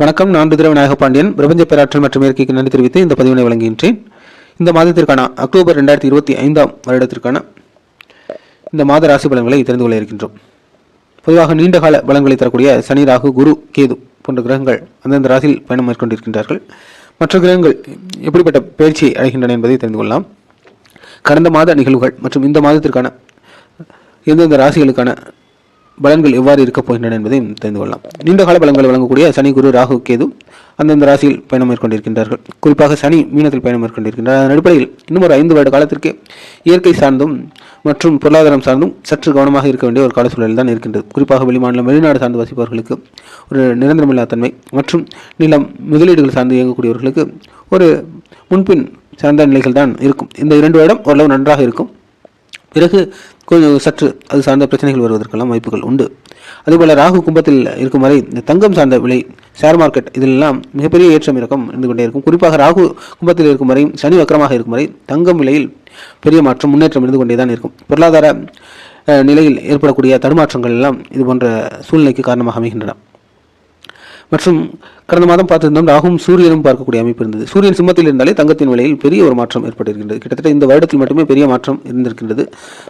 வணக்கம். நான் ருத்ர விநாயக பாண்டியன். பிரபஞ்ச பேராற்றல் மற்றும் இயற்கைக்கு நன்றி தெரிவித்து இந்த பதிவினை வழங்குகின்றேன். இந்த மாதத்திற்கான அக்டோபர் ரெண்டாயிரத்தி இருபத்தி ஐந்தாம் வருடத்திற்கான இந்த மாத ராசி பலன்களை தெரிந்து கொள்ள இருக்கின்றோம். பொதுவாக நீண்ட கால பலன்களை தரக்கூடிய சனி ராகு குரு கேது போன்ற கிரகங்கள் அந்தந்த ராசியில் பயணம் மேற்கொண்டிருக்கின்றார்கள். மற்ற கிரகங்கள் எப்படிப்பட்ட பயிற்சியை அடைகின்றன என்பதை தெரிந்து கொள்ளலாம். கடந்த மாத நிகழ்வுகள் மற்றும் இந்த மாதத்திற்கான எந்தெந்த ராசிகளுக்கான பலன்கள் எவ்வாறு இருக்கப் போகின்றன என்பதையும் தெரிந்து கொள்ளலாம். நீண்ட கால பலன்களை வழங்கக்கூடிய சனி குரு ராகு கேது அந்தந்த ராசியில் பயணம் மேற்கொண்டிருக்கின்றார்கள். குறிப்பாக சனி மீனத்தில் பயணம் மேற்கொண்டிருக்கின்றார். அதன் அடிப்படையில் இன்னும் ஒரு ஐந்து வருட காலத்திற்கு இயற்கை சார்ந்தும் மற்றும் பொருளாதாரம் சார்ந்தும் சற்று கவனமாக இருக்க வேண்டிய ஒரு கால சூழல் தான் இருக்கின்றது. குறிப்பாக வெளிமாநிலம் வெளிநாடு சார்ந்து வசிப்பவர்களுக்கு ஒரு நிரந்தரமில்லா தன்மை மற்றும் நிலம் முதலீடுகள் சார்ந்து இயங்கக்கூடியவர்களுக்கு ஒரு முன்பின் சார்ந்த நிலைகள் தான் இருக்கும். இந்த இரண்டு வருடம் ஓரளவு நன்றாக இருக்கும். பிறகு கொஞ்சம் சற்று அது சார்ந்த பிரச்சனைகள் வருவதற்கெல்லாம் வாய்ப்புகள் உண்டு. அதுபோல ராகு கும்பத்தில் இருக்கும் வரை இந்த தங்கம் சார்ந்த விலை ஷேர் மார்க்கெட் இதிலெல்லாம் மிகப்பெரிய ஏற்றம் இறக்கம் இருந்து கொண்டே இருக்கும். குறிப்பாக ராகு கும்பத்தில் இருக்கும் வரை சனி வக்கரமாக இருக்கும் வரை தங்கம் விலையில் பெரிய மாற்றம் முன்னேற்றம் இருந்து கொண்டே தான் இருக்கும். பொருளாதார நிலையில் ஏற்படக்கூடிய தடுமாற்றங்கள் எல்லாம் இது போன்ற சூழ்நிலைக்கு காரணமாக அமைகின்றன. மற்றும் கடந்த மாதம் பார்த்திருந்தோம் ராகும் சூரியனும் பார்க்கக்கூடிய அமைப்பு இருந்தது. சூரியன் சிம்மத்தில் இருந்தாலே தங்கத்தின் விலையில் பெரிய ஒரு மாற்றம் ஏற்பட்டிருக்கின்றது. கிட்டத்தட்ட இந்த வருடத்தில் மட்டுமே பெரிய மாற்றம் இருந்திருக்கின்றது.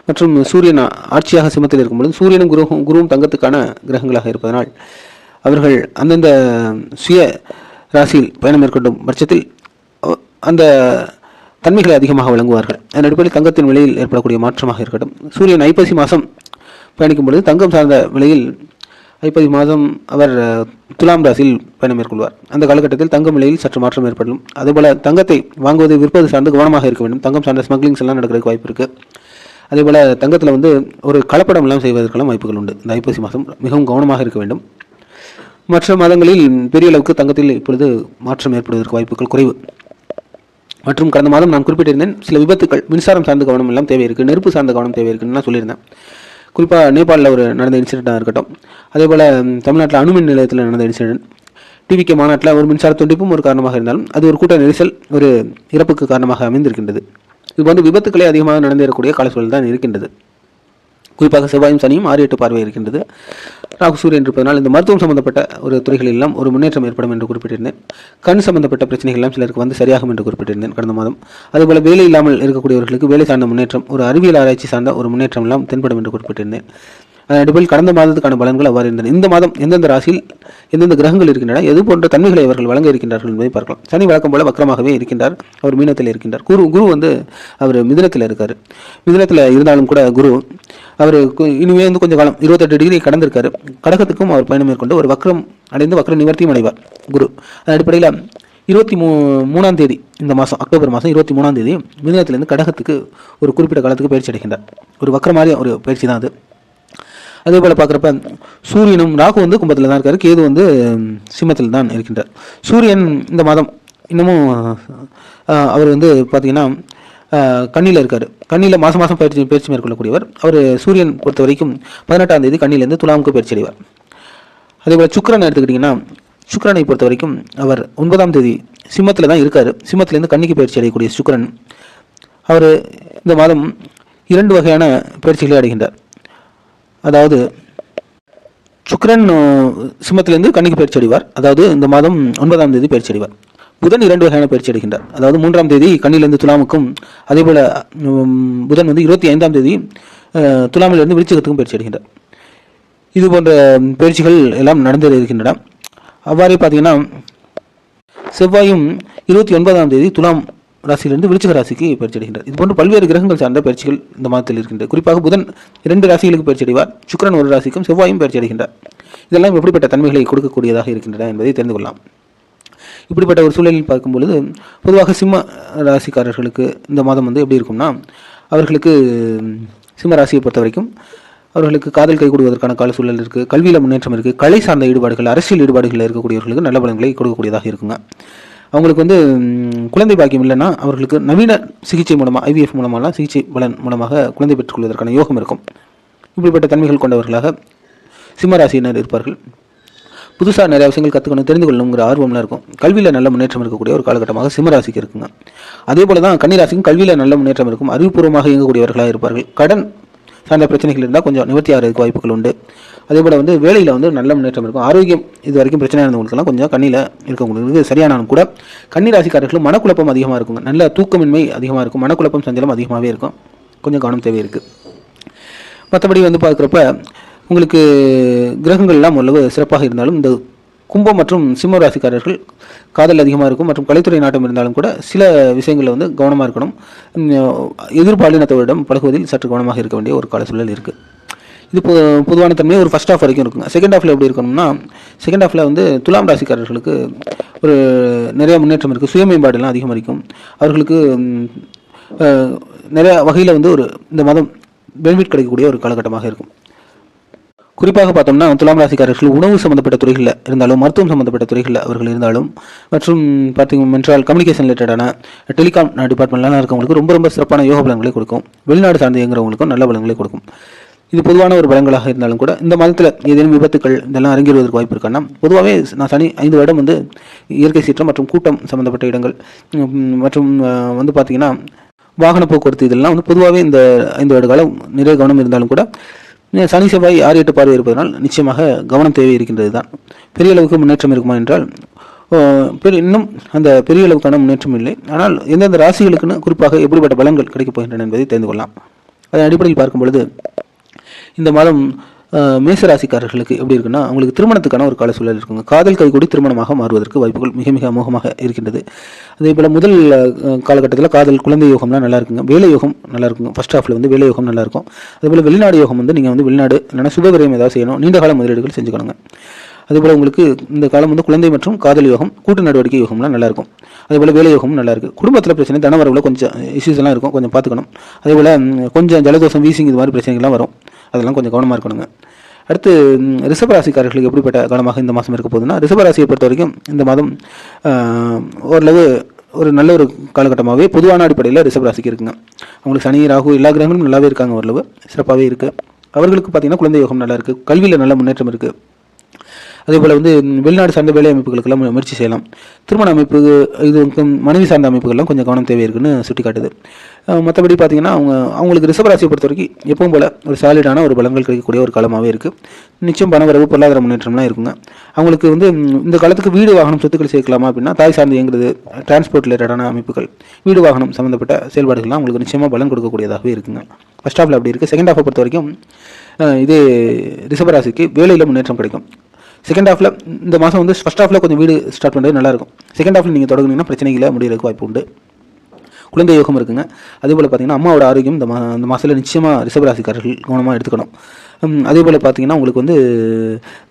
மற்றும் சூரியன் ஆட்சியாக சிம்மத்தில் இருக்கும் பொழுது சூரியனும் குருவும் குருவும் தங்கத்துக்கான கிரகங்களாக இருப்பதனால் அவர்கள் அந்தந்த சுய ராசியில் பயணம் மேற்கொண்டும் பட்சத்தில் அந்த தன்மைகளை அதிகமாக வழங்குவார்கள் அதன் அடிப்படையில் தங்கத்தின் விலையில் ஏற்படக்கூடிய மாற்றமாக இருக்கட்டும். சூரியன் ஐப்பசி மாதம் பயணிக்கும் பொழுது தங்கம் சார்ந்த விலையில் ஐப்பதி மாதம் அவர் துலாம் ராசியில் பயணம் மேற்கொள்வார். அந்த காலகட்டத்தில் தங்கம் விலையில் சற்று மாற்றம் ஏற்படும் அதேபோல தங்கத்தை வாங்குவது விற்பது சார்ந்து கவனமாக இருக்க வேண்டும். தங்கம் சார்ந்த ஸ்மக்லிங்ஸ் எல்லாம் நடக்கிறதுக்கு வாய்ப்பு இருக்குது அதேபோல் தங்கத்தில் வந்து ஒரு கலப்படம் எல்லாம் செய்வதற்கெல்லாம் வாய்ப்புகள் உண்டு. இந்த ஐப்பசி மாதம் மிகவும் கவனமாக இருக்க வேண்டும். மற்ற மாதங்களில் பெரிய அளவுக்கு தங்கத்தில் இப்பொழுது மாற்றம் ஏற்படுவதற்கு வாய்ப்புகள் குறைவு. மற்றும் கடந்த மாதம் நான் குறிப்பிட்டிருந்தேன் சில விபத்துக்கள் மின்சாரம் சார்ந்த கவனம் எல்லாம் தேவை இருக்குது நெருப்பு சார்ந்த கவனம் தேவை இருக்குன்னு நான் சொல்லியிருந்தேன். குறிப்பாக நேபாளில் ஒரு நடந்த இன்சிடெண்ட்டாக இருக்கட்டும். அதே போல் தமிழ்நாட்டில் அணுமின் நிலையத்தில் நடந்த இன்சிடென்ட் டிவிக்கு மாநாட்டில் ஒரு மின்சார துண்டிப்பும் ஒரு காரணமாக இருந்தாலும் அது ஒரு கூட்ட நெரிசல் ஒரு இறப்புக்கு காரணமாக அமைந்திருக்கின்றது. இது வந்து விபத்துக்களே அதிகமாக நடந்துறக்கூடிய கால சூழல் தான் இருக்கின்றது. குறிப்பாக செவ்வாயும் சனியும் ஆறு எட்டு பார்வை இருக்கின்றது. ராகு சூரியன் இருப்பதனால் இந்த மருத்துவம் சம்பந்தப்பட்ட ஒரு துறைகளில் எல்லாம் ஒரு முன்னேற்றம் ஏற்படும் என்று குறிப்பிட்டிருந்தேன். கண் சம்பந்தப்பட்ட பிரச்சனைகள் எல்லாம் சிலருக்கு வந்து சரியாகும் என்று குறிப்பிட்டிருந்தேன் கடந்த மாதம். அதுபோல வேலை இல்லாமல் இருக்கக்கூடியவர்களுக்கு வேலை சார்ந்த முன்னேற்றம் ஒரு அறிவியல் ஆராய்ச்சி சார்ந்த ஒரு முன்னேற்றம் எல்லாம் தென்படும் என்று குறிப்பிட்டிருந்தேன். அதன் கடந்த மாதத்துக்கான பலன்கள் அவ்வாறு இருந்தன. இந்த மாதம் எந்தெந்த ராசியில் எந்தெந்த கிரகங்கள் இருக்கின்றன எது போன்ற தன்மைகளை அவர்கள் வழங்க இருக்கின்றார்கள் என்பதை பார்க்கலாம். சனி வழக்கம் போல வக்கரமாகவே இருக்கின்றார். அவர் மீனத்தில் இருக்கின்றார். குரு குரு வந்து அவர் மிதனத்தில் இருக்கார். மிதனத்தில் இருந்தாலும் கூட குரு அவர் இனிமே வந்து கொஞ்சம் காலம் இருபத்தெட்டு டிகிரி கடந்திருக்காரு. கடகத்துக்கும் அவர் பயணம் மேற்கொண்டு ஒரு வக்ரம் அடைந்து வக்ர நிவர்த்தியும் அடைவார் குரு. அதன் அடிப்படையில் இருபத்தி மூ மூணாம் தேதி இந்த மாதம் அக்டோபர் மாதம் இருபத்தி மூணாம் தேதி மிதுனத்திலிருந்து கடகத்துக்கு ஒரு குறிப்பிட்ட காலத்துக்கு பயிற்சி அடைகின்றார். ஒரு வக்ர மாதிரி ஒரு பயிற்சி தான் அது. அதே போல் பார்க்குறப்ப சூரியனும் ராகு வந்து கும்பத்தில் தான் இருக்கார். கேது வந்து சிம்மத்தில் தான் இருக்கின்றார். சூரியன் இந்த மாதம் இன்னமும் அவர் வந்து பார்த்தீங்கன்னா கண்ணியில் இருக்கார். கண்ணியில் மாதம் மாதம் பயிற்சி பயிற்சி மேற்கொள்ளக்கூடியவர். அவர் சூரியன் பொறுத்த வரைக்கும் பதினெட்டாம் தேதி கண்ணிலேருந்து துலாமுக்கு பயிற்சி அடைவார் அதே போல் சுக்கரன் எடுத்துக்கிட்டிங்கன்னா சுக்கரனை பொறுத்த வரைக்கும் அவர் ஒன்பதாம் தேதி சிம்மத்தில் தான் இருக்கார். சிம்மத்திலேருந்து கண்ணிக்கு பயிற்சி அடையக்கூடிய சுக்கிரன் அவர் இந்த மாதம் இரண்டு வகையான பயிற்சிகளை அடைகின்றார். அதாவது சுக்கரன் அஹ், சிம்மத்திலிருந்து கன்னிக்கு பயிற்சி அடைவார். அதாவது இந்த மாதம் ஒன்பதாம் தேதி பயிற்சி அடைவார். புதன் இரண்டு வகையான பயிற்சி அடைகின்றார். அதாவது மூன்றாம் தேதி கண்ணிலிருந்து துலாமுக்கும் அதேபோல் புதன் வந்து இருபத்தி ஐந்தாம் தேதி துலாமிலிருந்து விருச்சிகத்துக்கும் பயிற்சி அடைகின்றார். இது போன்ற பயிற்சிகள் எல்லாம் நடந்து இருக்கின்றன அவ்வாறே பார்த்தீங்கன்னா செவ்வாயும் இருபத்தி ஒன்பதாம் தேதி துலாம் ராசியிலிருந்து விருச்சிக ராசிக்கு பயிற்சி அடைகின்றார் இது போன்ற பல்வேறு கிரகங்கள் சார்ந்த பயிற்சிகள் இந்த மாதத்தில் இருக்கின்றது. குறிப்பாக புதன் இரண்டு ராசிகளுக்கு பயிற்சி அடைவார் சுக்கரன் ஒரு ராசிக்கும் செவ்வாயும் பயிற்சி அடைகின்றார் இதெல்லாம் எப்படிப்பட்ட தன்மைகளை கொடுக்கக்கூடியதாக இருக்கின்றன என்பதை தெரிந்து கொள்ளலாம். இப்படிப்பட்ட ஒரு சூழலில் பார்க்கும்பொழுது பொதுவாக சிம்ம ராசிக்காரர்களுக்கு இந்த மாதம் வந்து எப்படி இருக்கும்னா அவர்களுக்கு சிம்ம ராசியை பொறுத்த வரைக்கும் அவர்களுக்கு காதல் கைகூடுவதற்கான கால சூழல் இருக்குது கல்வியில் முன்னேற்றம் இருக்குது கலை சார்ந்த ஈடுபாடுகள் அரசியல் ஈடுபாடுகளில் இருக்கக்கூடியவர்களுக்கு நல்ல பலன்களை கொடுக்கக்கூடியதாக இருக்குங்க. அவங்களுக்கு வந்து குழந்தை பாக்கியம் இல்லைன்னா அவர்களுக்கு நவீன சிகிச்சை மூலமாக ஐவிஎஃப் மூலமாகலாம் சிகிச்சை பலன் மூலமாக குழந்தை பெற்றுக்கொள்வதற்கான யோகம் இருக்கும். இப்படிப்பட்ட தன்மைகள் கொண்டவர்களாக சிம்மராசியினர் இருப்பார்கள். புதுசாக நிறைய விஷயங்கள் கற்றுக்கணும் தெரிந்து கொள்ளணுங்கிற ஆர்வம்லாம் இருக்கும். கல்வியில் நல்ல முன்னேற்றம் இருக்கக்கூடிய ஒரு காலகட்டமாக சிம்மராசிக்கு இருக்குங்க. அதே போல தான் கன்னிராசிக்கும் கல்வியில் நல்ல முன்னேற்றம் இருக்கும். அறிவுபூர்வமாக இயங்கக்கூடியவர்களாக இருப்பார்கள். கடன் சார்ந்த பிரச்சனைகள் இருந்தால் கொஞ்சம் நிவர்த்தி ஆகிறதுக்கு வாய்ப்புகள் உண்டு. அதே போல் வந்து வேலையில் வந்து நல்ல முன்னேற்றம் இருக்கும். ஆரோக்கியம் இது வரைக்கும் பிரச்சனை இருந்தவங்களுக்கெல்லாம் கொஞ்சம் கண்ணியில் இருக்கவங்களுக்கு சரியானாலும் கூட கன்னி ராசிக்காரர்களும் மனக்குழப்பம் அதிகமாக இருக்கும் நல்ல தூக்கமின்மை அதிகமாக இருக்கும். மனக்குழப்பம் சஞ்சலம் அதிகமாகவே இருக்கும். கொஞ்சம் கவனம் தேவை இருக்குது மற்றபடி வந்து பார்க்குறப்ப உங்களுக்கு கிரகங்கள்லாம் ஓரளவு சிறப்பாக இருந்தாலும் இந்த கும்பம் மற்றும் சிம்ம ராசிக்காரர்கள் காதல் அதிகமாக இருக்கும் மற்றும் கலைத்துறை நாட்டம் இருந்தாலும் கூட சில விஷயங்களில் வந்து கவனமாக இருக்கணும். எதிர்பாலினத்தவரிடம் பழகுவதில் சற்று கவனமாக இருக்க வேண்டிய ஒரு கால சூழல் இருக்குது இது பொ பொதுவான தன்மை ஒரு ஃபர்ஸ்ட் ஹாஃப் வரைக்கும் இருக்குங்க. செகண்ட் ஆஃபில் எப்படி இருக்கணும்னா செகண்ட் ஆஃபில் வந்து துலாம் ராசிக்காரர்களுக்கு ஒரு நிறைய முன்னேற்றம் இருக்குது சுய மேம்பாடுலாம் அதிகமாக இருக்கும். அவர்களுக்கு நிறைய வகையில் வந்து ஒரு இந்த மதம் பெனிஃபிட் கிடைக்கக்கூடிய ஒரு காலகட்டமாக இருக்கும். குறிப்பாக பார்த்தோம்னா துலாம் ராசிக்காரர்கள் உணவு சம்பந்தப்பட்ட துறைகளில் இருந்தாலும் மருத்துவம் சம்பந்தப்பட்ட துறைகளில் அவர்கள் இருந்தாலும் மற்றும் பார்த்தீங்க என்றால் கம்யூனிகேஷன் ரிலேட்டடான டெலிகாம் டிபார்ட்மெண்ட்லாம் இருக்கவங்களுக்கு ரொம்ப ரொம்ப சிறப்பான யோக பலன்களை கொடுக்கும். வெளிநாடு சார்ந்து இயங்குறவங்களுக்கும் நல்ல பலன்களை கொடுக்கும். இது பொதுவான ஒரு பலன்களாக இருந்தாலும் கூட இந்த மாதத்தில் ஏதேனும் விபத்துக்கள் இதெல்லாம் அரங்கேறுவதற்கு வாய்ப்பு இருக்கான்னா பொதுவாகவே நான் சனி ஐந்து வருடம் வந்து இயற்கை சீற்றம் மற்றும் கூட்டம் சம்பந்தப்பட்ட இடங்கள் மற்றும் வந்து பார்த்தீங்கன்னா வாகன போக்குவரத்து இதெல்லாம் வந்து பொதுவாகவே இந்த ஐந்து வருட காலம் நிறைய கவனம் இருந்தாலும் கூட சனி செவ்வாய் ஆறு எட்டு பார்வை இருப்பதனால் நிச்சயமாக கவனம் தேவை இருக்கின்றது தான் பெரிய அளவுக்கு முன்னேற்றம் இருக்குமா என்றால் பெரிய இன்னும் அந்த பெரிய அளவுக்கான முன்னேற்றம் இல்லை. ஆனால் எந்தெந்த ராசிகளுக்குன்னு குறிப்பாக எப்படிப்பட்ட பலன்கள் கிடைக்கப் போகின்றன என்பதை தெரிந்து கொள்ளலாம். அதன் அடிப்படையில் பார்க்கும் பொழுது இந்த மாதம் மேசராசிக்காரர்களுக்கு மேச ராசிக்காரர்களுக்கு எப்படி இருக்குன்னா அவங்களுக்கு திருமணத்துக்கான ஒரு கால சூழல் இருக்குங்க. காதல் கைகூடி திருமணமாக மாறுவதற்கு வாய்ப்புகள் மிக மிக அமோகமாக இருக்கின்றது. அதே போல் முதல் காலகட்டத்தில் காதல் குழந்தை யோகம்லாம் நல்லா இருக்குங்க. வேலை யோகம் நல்லா இருக்குங்க. ஃபர்ஸ்ட் ஹாஃபில் வந்து வேலை யோகம் நல்லா இருக்கும். அதே போல் வெளிநாடு யோகம் வந்து நீங்கள் வந்து வெளிநாடு இல்லைன்னா சுபவிரயம் ஏதாவது செய்யணும். நீண்ட கால முதலீடுகள் செஞ்சுக்கணுங்க அதேபோல் உங்களுக்கு இந்த காலம் வந்து குழந்தை மற்றும் காதல் யோகம் கூட்டு நடவடிக்கை யோகம்லாம் நல்லா இருக்கும். அதேபோல் வேலை யோகமும் நல்லா இருக்கு. குடும்பத்தில் பிரச்சனை தனவரவில் கொஞ்சம் இஷ்யூஸ் எல்லாம் இருக்கும். கொஞ்சம் பார்த்துக்கணும். அதேபோல் கொஞ்சம் ஜலதோஷம் வீசிங் இது மாதிரி பிரச்சனைகள்லாம் வரும். அதெல்லாம் கொஞ்சம் கவனமாக இருக்கணுங்க. அடுத்து ம், எப்படிப்பட்ட காலமாக இந்த மாதம் இருக்க போகுதுன்னா ரிஷபராசியை பொறுத்த வரைக்கும் இந்த மாதம் ஓரளவு ஒரு நல்ல ஒரு காலகட்டமாகவே பொதுவான அடிப்படையில் ரிஷபராசிக்கு இருக்குங்க. அவங்களுக்கு சனி ராகு எல்லா கிரகங்களும் நல்லாவே இருக்காங்க ஓரளவு சிறப்பாகவே இருக்குது அவர்களுக்கு பார்த்தீங்கன்னா குழந்தை யோகம் நல்லா இருக்குது கல்வியில் நல்ல முன்னேற்றம் இருக்குது அதேபோல் வந்து வெளிநாடு சார்ந்த வேலை அமைப்புகளுக்கெல்லாம் முயற்சி செய்யலாம். திருமண அமைப்பு இது மனைவி சார்ந்த அமைப்புகள்லாம் கொஞ்சம் கவனம் தேவை இருக்குன்னு சுட்டி காட்டுது மற்றபடி பார்த்தீங்கன்னா அவங்க அவங்களுக்கு ரிஷபராசியை பொறுத்த வரைக்கும் எப்பவும் போல ஒரு சாலிடான ஒரு பலங்கள் கிடைக்கக்கூடிய ஒரு காலமாகவே இருக்குது நிச்சயம் பணவரவு பொருளாதார முன்னேற்றம்லாம் இருக்குங்க. அவங்களுக்கு வந்து இந்த காலத்துக்கு வீடு வாகனம் சொத்துக்கள் சேர்க்கலாமா அப்படின்னா தாய் சார்ந்து இயங்குறது டிரான்ஸ்போர்ட் ரிலேட்டடான அமைப்புகள் வீடு வாகனம் சம்மந்தப்பட்ட செயல்பாடுகள்லாம் அவங்களுக்கு நிச்சயமாக பலன் கொடுக்கக்கூடியதாகவே இருக்குங்க. ஃபர்ஸ்ட் ஹாஃபில் அப்படி இருக்குது செகண்ட் ஹாஃபை பொறுத்த வரைக்கும் இது ரிஷபராசிக்கு வேலையில் முன்னேற்றம் கிடைக்கும். செகண்ட் ஹாஃபில் இந்த மாதம் வந்து ஃபஸ்ட் ஹாஃபில் கொஞ்சம் வீடு ஸ்டார்ட் பண்ணுறது நல்லாயிருக்கும். செகண்ட் ஹாஃபில் நீங்கள் தொடங்குனீங்கன்னா பிரச்சனைகளை முடிகிறதுக்கு வாய்ப்பு உண்டு. குழந்தை யோகம் இருக்குங்க. அதே போல் பார்த்தீங்கன்னா அம்மாவோட ஆரோக்கியம் இந்த மா இந்த மாதத்தில் நிச்சயமாக ரிசபராசிக்காரர்கள் கவனமாக எடுத்துக்கணும். அதே போல் பார்த்தீங்கன்னா உங்களுக்கு வந்து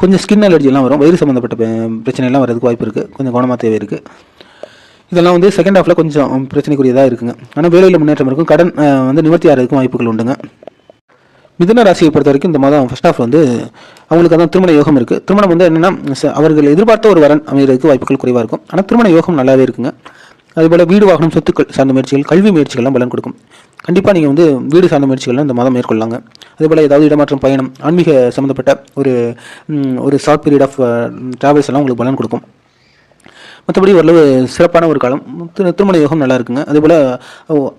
கொஞ்சம் ஸ்கின் அலர்ஜிலாம் வரும். வயிறு சம்மந்தப்பட்ட பிரச்சனைலாம் வரதுக்கு வாய்ப்பு இருக்குது கொஞ்சம் கவனமாக தேவை இருக்குது இதெல்லாம் வந்து செகண்ட் ஹாஃபில் கொஞ்சம் பிரச்சனைக்குரியதாக இருக்குங்க. ஆனால் வேலையில் முன்னேற்றம் இருக்கும். கடன் வந்து நிவர்த்தி ஆகிறதுக்கும் வாய்ப்புகள் உண்டுங்க. மிதுன ராசியை பொறுத்த வரைக்கும் இந்த மாதம் ஃபர்ஸ்ட் ஆஃப் வந்து அவங்களுக்கு அதான் திருமண யோகம் இருக்குது திருமணம் வந்து என்னென்னா அவர்கள் எதிர்பார்த்த ஒரு வரன் அமைகிறதுக்கு வாய்ப்புகள் குறைவாக இருக்கும். ஆனால் திருமண யோகம் நல்லாவே இருக்குங்க. அதுபோல் வீடு வாகனம் சொத்துக்கள் சார்ந்த முயற்சிகள் கல்வி முயற்சிகள்லாம் பலன் கொடுக்கும். கண்டிப்பாக நீங்கள் வந்து வீடு சார்ந்த முயற்சிகள்லாம் இந்த மாதம் மேற்கொள்ளாங்க அதேபோல் ஏதாவது இடமாற்றம் பயணம் ஆன்மீக சம்மந்தப்பட்ட ஒரு ஒரு ஷார்ட் பீரியட் ஆஃப் ட்ராவல்ஸ் எல்லாம் உங்களுக்கு பலன் கொடுக்கும். மற்றபடி ஓரளவு சிறப்பான ஒரு காலம். திருமண யோகம் நல்லா இருக்குங்க. அதேபோல்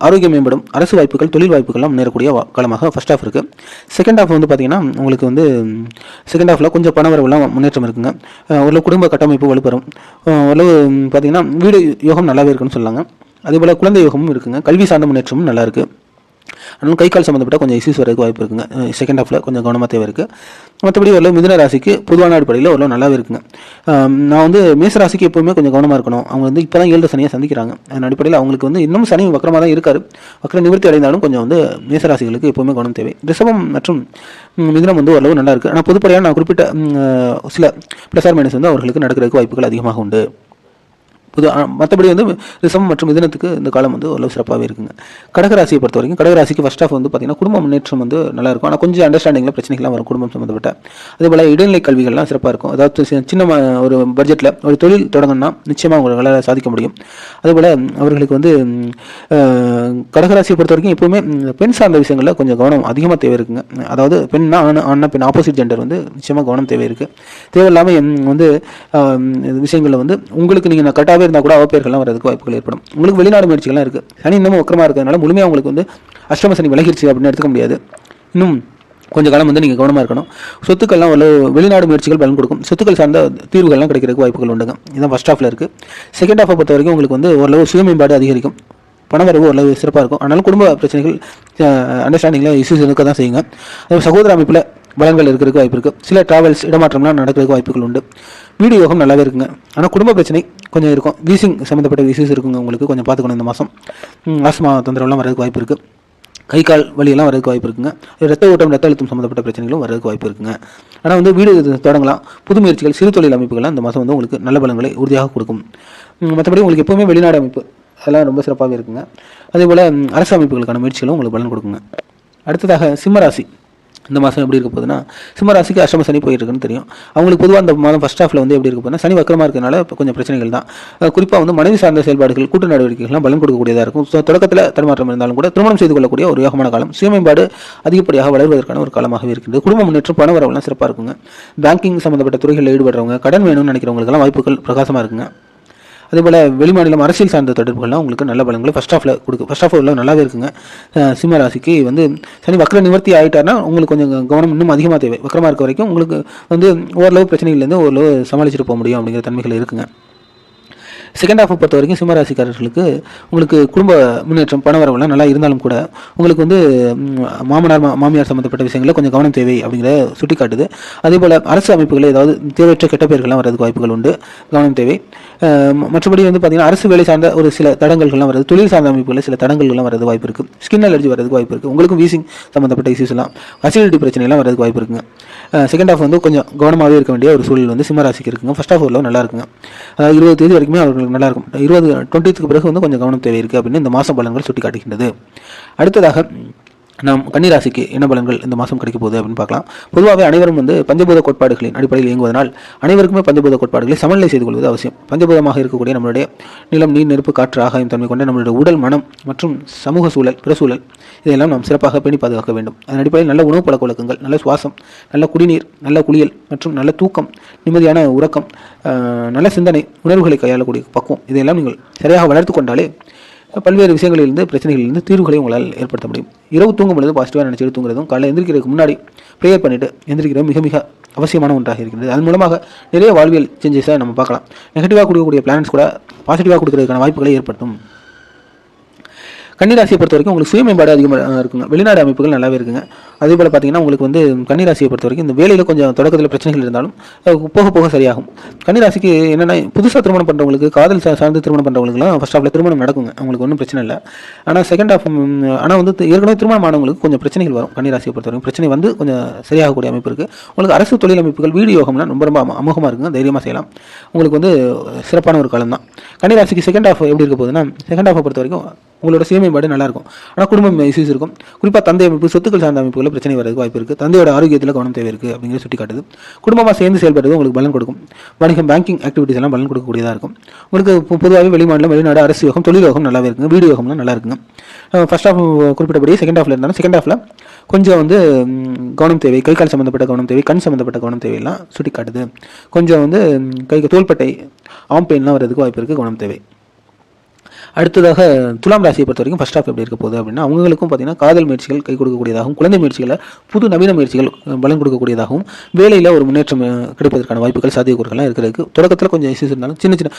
ஆரோக்கியம் மேம்படும். அரசு வாய்ப்புகள் தொழில் வாய்ப்புகள்லாம் முன்னேறக்கூடிய காலமாக ஃபர்ஸ்ட் ஆஃப் இருக்குது செகண்ட் ஆஃப் வந்து பார்த்திங்கன்னா உங்களுக்கு வந்து செகண்ட் ஆஃபில் கொஞ்சம் பண வரவுலாம் முன்னேற்றம் இருக்குங்க. ஓரளவு குடும்ப கட்டமைப்பு வலுப்பெறும். ஓரளவு பார்த்திங்கன்னா வீடு யோகம் நல்லாவே இருக்குன்னு சொல்லாங்க. அதேபோல் குழந்தை யோகமும் இருக்குங்க. கல்வி சார்ந்த முன்னேற்றமும் நல்லா இருக்குது அதனால கை கால் சம்மந்தப்பட்ட கொஞ்சம் இஷ்யூஸ் வரதுக்கு வாய்ப்பு இருக்குங்க. செகண்ட் ஹாஃபில் கொஞ்சம் கவனமாக தேவை இருக்குது மற்றபடி ஓரளவு மிதன ராசிக்கு பொதுவான அடிப்படையில் ஓரளவு நல்லாவே இருக்குங்க. நான் வந்து மேச ராசிக்கு எப்போவுமே கொஞ்சம் கவனமாக இருக்கணும். அவங்க வந்து இப்போ தான் ஏழு சனியாக சந்திக்கிறாங்க. அதன் அடிப்படையில் அவங்களுக்கு வந்து இன்னும் சனி வக்கரமாக தான் இருக்காரு. வக்கர நிவர்த்தி அடைந்தாலும் கொஞ்சம் வந்து மேச ராசிகளுக்கு எப்போவுமே கவனம் தேவை. ரிஷபம் மற்றும் மிதனம் வந்து ஓரளவு நல்லா இருக்குது ஆனால் பொதுப்படையாக நான் குறிப்பிட்ட சில ப்ளஸ் ஆர் மைனஸ் வந்து அவர்களுக்கு நடக்கிறதுக்கு வாய்ப்புகள் அதிகமாக உண்டு. புது மற்றபடி வந்து ரிசம் மற்றும் மிதனத்துக்கு இந்த காலம் வந்து ஓரளவு சிறப்பாகவே இருக்குங்க. கடகராசியை பொறுத்த வரைக்கும் கடகராசிக்கு ஃபர்ஸ்ட் ஆஃப் வந்து பார்த்தீங்கன்னா குடும்ப முன்னேற்றம் வந்து நல்லா இருக்கும் ஆனால் கொஞ்சம் அண்டர்ஸ்டாண்டிங்கில் பிரச்சனைகள்லாம் வரும் குடும்பம் சம்மந்தப்பட்ட அதே போல் இடைநிலை கல்விகள்லாம் சிறப்பாக இருக்கும். அதாவது சின்ன ஒரு பட்ஜெட்டில் ஒரு தொழில் தொடங்கினா நிச்சயமாக உங்களால் சாதிக்க முடியும். அதேபோல் அவர்களுக்கு வந்து கடகராசியை பொறுத்த வரைக்கும் எப்பவுமே பெண் சார்ந்த விஷயங்களில் கொஞ்சம் கவனம் அதிகமாக தேவை இருக்குங்க. அதாவது பெண்ணா ஆண் ஆணா பெண் ஆப்போசிட் ஜெண்டர் வந்து நிச்சயமாக கவனம் தேவை இருக்குது தேவையில்லாமல் வந்து விஷயங்களில் வந்து உங்களுக்கு நீங்கள் கரெக்டாகவே இருந்தால் கூட அவப்பெயர்கள்லாம் வரதுக்கு வாய்ப்புகள் ஏற்படும். உங்களுக்கு வெளிநாடு முயற்சிகள்லாம் இருக்குது சனி இன்னமும் வக்கரமாக இருக்கிறதுனால முழுமையாக உங்களுக்கு வந்து அஷ்டம சனி விலகிருச்சு அப்படின்னு எடுத்துக்க முடியாது. இன்னும் கொஞ்சம் காலம் வந்து நீங்கள் கவனமாக இருக்கணும். சொத்துக்கள்லாம் ஒரு வெளிநாடு முயற்சிகள் பலன் கொடுக்கும். சொத்துக்கள் சார்ந்த தீர்வுகள்லாம் கிடைக்கிறதுக்கு வாய்ப்புகள் உண்டுங்க. இதுதான் ஃபஸ்ட் ஹாஃபில் இருக்குது செகண்ட் ஹாஃபை பொறுத்த வரைக்கும் உங்களுக்கு வந்து ஓரளவு சுய மேம்பாடு அதிகரிக்கும் பணவரவு ஓரளவு சிறப்பாக இருக்கும். ஆனாலும் குடும்ப பிரச்சனைகள் அண்டர்ஸ்டாண்டிங்கில் இஷ்யூஸ் இருக்க தான் செய்யுங்க. அதே சகோதர அமைப்பில் பலன்கள் இருக்கிறதுக்கு வாய்ப்பு இருக்குது சில டிராவல்ஸ் இடமாற்றம்லாம் நடக்கிறதுக்கு வாய்ப்புகள் உண்டு. வீடு யோகம் நல்லாவே இருக்குங்க. ஆனால் குடும்ப பிரச்சனை கொஞ்சம் இருக்கும். வீசிங் சம்மந்தப்பட்ட இஷ்யூஸ் இருக்குங்க உங்களுக்கு கொஞ்சம் பார்த்துக்கணும் இந்த மாதம் ஆஸ்மா தொந்தரவுலாம் வரதுக்கு வாய்ப்பு இருக்குது கை கால் வலியெல்லாம் வரதுக்கு வாய்ப்பு இருக்குங்க. ரத்த ஓட்டம் ரத்த அழுத்தம் சம்மந்தப்பட்ட பிரச்சனைகளும் வரதுக்கு வாய்ப்பு இருக்குங்க. ஆனால் வந்து வீடு தொடங்கலாம். புது முயற்சிகள் சிறு தொழில் அமைப்புகள்லாம் இந்த மாதம் வந்து உங்களுக்கு நல்ல பலன்களை உறுதியாக கொடுக்கும். மற்றபடி உங்களுக்கு எப்போவுமே வெளிநாடு அமைப்பு அதெல்லாம் ரொம்ப சிறப்பாகவே இருக்குங்க. அதே போல் அரசு அமைப்புகளுக்கான முயற்சிகளும் உங்களுக்கு பலன் கொடுக்குங்க. அடுத்ததாக சிம்மராசி இந்த மாதம் எப்படி இருக்க போகுதுன்னா சிம்மராசிக்கு அஷ்டம சனி போயிட்டுருக்குன்னு தெரியும். அவங்களுக்கு பொதுவாக அந்த மாதம் ஃபஸ்ட் ஹாஃபில் வந்து எப்படி இருக்க போதுன்னா சனி வக்கரமாக இருக்கிறனால கொஞ்சம் பிரச்சனைகள் தான். குறிப்பாக வந்து மனைவி சார்ந்த செயல்பாடுகள் கூட்டு நடவடிக்கைகள்லாம் பலன் கொடுக்கக்கூடியதாக இருக்கும். ஸோ தொடக்கத்தில் தடுமாற்றம் இருந்தாலும் கூட திருமணம் செய்து கொள்ளக்கூடிய ஒரு யோகமான காலம் சுயமேம்பாடு அதிகப்படியாக வளர்வதற்கான ஒரு காலமாகவே இருக்கிறது குடும்ப முன்னேற்றம் பண வரவெல்லாம் சிறப்பாக இருக்குங்க. பேங்கிங் சம்மந்தப்பட்ட துறைகளில் ஈடுபடுறவங்க கடன் வேணும்னு நினைக்கிறவங்களுக்கெல்லாம் வாய்ப்புகள் பிரகாசமாக இருக்குங்க. அதே போல் வெளிமாநிலம் அரசியல் சார்ந்த தொடர்புகள்லாம் உங்களுக்கு நல்ல பலன்களை ஃபஸ்ட் ஆஃபில் கொடுக்கு ஃபஸ்ட் ஆஃப் நல்லாவே இருக்குங்க. அஹ் சிம்ம ராசிக்கு வந்து சனி வக்ர நிவர்த்தி ஆகிட்டார்னா உங்களுக்கு கொஞ்சம் கவனம் இன்னும் அதிகமாக தேவை. வக்கரமாக இருக்க வரைக்கும் உங்களுக்கு வந்து ஓரளவு பிரச்சனைகள்லேருந்து ஓரளவு சமாளிச்சுட்டு போக முடியும் அப்படிங்கிற தன்மைகள் இருக்குங்க. செகண்ட் ஹாஃப் பொறுத்த வரைக்கும் சிம்மராசிக்காரர்களுக்கு உங்களுக்கு குடும்ப முன்னேற்றம் பண வரவெல்லாம் நல்லா இருந்தாலும் கூட உங்களுக்கு வந்து மாமனார் மா- மாமியார் சம்மந்தப்பட்ட விஷயங்களில் கொஞ்சம் கவனம் தேவை அப்படிங்கிற சுட்டி காட்டுது அதே போல் அரசு அமைப்புகளில் ஏதாவது தேவையற்ற கெட்ட பேர்கள்லாம் வரதுக்கு வாய்ப்புகள் உண்டு. கவனம் தேவை. மற்றபடி வந்து பார்த்திங்கன்னா அரசு வேலை சார்ந்த ஒரு சில தடங்கல்கள்லாம் வருது தொழில் சார்ந்த அமைப்புகளில் சில தடங்கல்கள்லாம் வரது வாய்ப்பு இருக்குது ஸ்கின் அலர்ஜி வரதுக்கு வாய்ப்பு இருக்குது உங்களுக்கும் வீசிங் சம்மந்தப்பட்ட இஷ்யூஸ் எல்லாம் அசிடிட்டி பிரச்சனைலாம் வரதுக்கு வாய்ப்பு இருக்குங்க. செகண்ட் ஆஃப் வந்து கொஞ்சம் கவனமாகவே இருக்க வேண்டிய ஒரு சூழல் வந்து சிம்மராசிக்கு இருக்குங்க. ஃபர்ஸ்ட் ஓரளவு நல்லா இருக்குங்க. அதாவது இருபது தேதி வரைக்குமே அவர்களுக்கு நல்லா இருக்கும். இருபது டுவெண்ட்டிக்கு பிறகு வந்து கொஞ்சம் கவனம் தேவை இருக்குது அப்படின்னு இந்த மாதம் பலன்கள் சுட்டி காட்டுகின்றது அடுத்ததாக நாம் கன்னிராசிக்கு என்ன பலன்கள் இந்த மாதம் கிடைக்க போகுது அப்படின்னு பார்க்கலாம். பொதுவாகவே அனைவரும் வந்து பஞ்சபூத கோட்பாடுகளின் அடிப்படையில் இயங்குவதனால் அனைவருக்குமே பஞ்சபூத கோட்பாடுகளை சமநிலை செய்து கொள்வது அவசியம். பஞ்சபூதமாக இருக்கக்கூடிய நம்மளுடைய நிலம் நீர் நெருப்பு காற்று ஆகாயம் தன்மை கொண்ட நம்மளுடைய உடல் மனம் மற்றும் சமூக சூழல் பிற சூழல் இதையெல்லாம் நாம் சிறப்பாக பேணி பாதுகாக்க வேண்டும். அதன் அடிப்படையில் நல்ல உணவு பழக்க வழக்கங்கள் நல்ல சுவாசம் நல்ல குடிநீர் நல்ல குளியல் மற்றும் நல்ல தூக்கம் நிம்மதியான உறக்கம் நல்ல சிந்தனை உணர்வுகளை கையாளக்கூடிய பக்குவம் இதையெல்லாம் நீங்கள் சரியாக வளர்த்து கொண்டாலே பல்வேறு விஷயங்களிலிருந்து பிரச்சனைகளிலிருந்து தீர்வுகளை உங்களால் ஏற்படுத்த முடியும். இரவு தூங்கும் பொழுது பாசிட்டிவாக நினச்சிட்டு தூங்குறதும் காலையில் எந்திரிக்கிறதுக்கு முன்னாடி ப்ரேயர் பண்ணிட்டு எந்திரிக்கிறது மிக மிக அவசியமான ஒன்றாக இருக்கிறது அதன் மூலமாக நிறைய வாழ்வியல் சேஞ்சஸை நம்ம பார்க்கலாம். நெகட்டிவாக கொடுக்கக்கூடிய பிளானட்ஸ் கூட பாசிட்டிவாக கொடுக்கறதுக்கான வாய்ப்புகளை ஏற்படுத்தும். கன்னிராசியை பொறுத்த வரைக்கும் உங்களுக்கு சுய மேம்பாடு அதிகமாக இருக்குங்க. வெளிநாடு அமைப்புகள் நல்லாவே இருக்குங்க. அதே போல் பார்த்தீங்கன்னா உங்களுக்கு வந்து கன்னிராசியை பொறுத்த வரைக்கும் இந்த வேலையில் கொஞ்சம் தொடக்கத்தில் பிரச்சனைகள் இருந்தாலும் போக போக சரியாகும். கன்னிராசிக்கு என்னென்னா புதுசாக திருமணம் பண்ணுறவங்களுக்கு காதல் சார்ந்து திருமணம் பண்ணுறவங்களுக்குலாம் ஃபஸ்ட் ஹாஃபில் திருமணம் நடக்குங்க. அவங்களுக்கு ஒன்றும் பிரச்சனை இல்லை. ஆனால் செகண்ட் ஹாஃப் ஆனால் வந்து ஏற்கனவே திருமணம் ஆனவங்களுக்கு கொஞ்சம் பிரச்சனைகள் வரும் கன்னிராசியை பொறுத்த வரைக்கும். பிரச்சனை வந்து கொஞ்சம் சரியாகக்கூடிய அமைப்பு இருக்குது உங்களுக்கு அரசு தொழில் அமைப்புகள் வீடு யோகம்லாம் ரொம்ப ரொம்ப அம- அமோகமாக இருக்குங்க. தைரியமாக செய்யலாம். உங்களுக்கு வந்து சிறப்பான ஒரு காலம் தான் கன்னிராசிக்கு செகண்ட் ஹாஃப் எப்படி இருக்க போகுதுன்னா செகண்ட் ஹாஃபை பொறுத்த வரைக்கும் உங்களோட சுய நல்லாயிருக்கும் நல்லா இருக்கும். ஆனால் குடும்பம் இஷ்யூஸ் இருக்கும். குறிப்பாக தந்தை அமைப்பு சொத்துக்கள் சார்ந்த அமைப்புகளில் பிரச்சனை வரதுக்கு வாய்ப்பு இருக்குது தந்தையோட ஆரோக்கியத்தில் கவனம் தேவை இருக்குது அப்படிங்கிற சுட்டி காட்டுது குடும்பமாக சேர்ந்து செயல்படுறது உங்களுக்கு பலன் கொடுக்கும். வணிகம் பேங்கிங் ஆக்டிவிட்டிஸ் எல்லாம் பலன் கொடுக்கக்கூடியதாக இருக்கும். உங்களுக்கு பொதுவாகவே வெளிமாநிலம் வெளிநாடு அரசு யோகம் தொழில் யோகம் நல்லாவே இருக்குங்க. வீடு யோகம்லாம் நல்லா இருக்குங்க. ஃபர்ஸ்ட் ஆஃப் குறிப்பிட்டபடி செகண்ட் ஆஃபில் இருந்தாலும் செகண்ட் ஆஃபில் கொஞ்சம் வந்து கவனம் தேவை. கை கால் சம்மந்தப்பட்ட கவனம் தேவை. கண் சம்மந்தப்பட்ட கவனம் தேவையெல்லாம் சுட்டி காட்டுது கொஞ்சம் வந்து கை தோள்பட்டை ஆம் பெயின்லாம் வரதுக்கு வாய்ப்பு இருக்குது கவனம் தேவை. அடுத்ததாக துலாம் ராசியை பொறுத்த வரைக்கும் ஃபர்ஸ்ட் ஆஃப் எப்படி இருக்க போகுது அப்படின்னா அவங்களுக்கும் பார்த்தீங்கன்னா காதல் முயற்சிகள் கை கொடுக்கக்கூடியதாகவும் குழந்தை முயற்சிகளை புது நவீன முயற்சிகள் பலன் கொடுக்கக்கூடியதாகவும் வேலையில் ஒரு முன்னேற்றம் கிடைப்பதற்கான வாய்ப்புகள் சாத்தியக்கூறுகள்லாம் இருக்கிறதுக்கு தொடக்கத்தில் கொஞ்சம் இஷ்யூஸ் இருந்தாலும் சின்ன சின்ன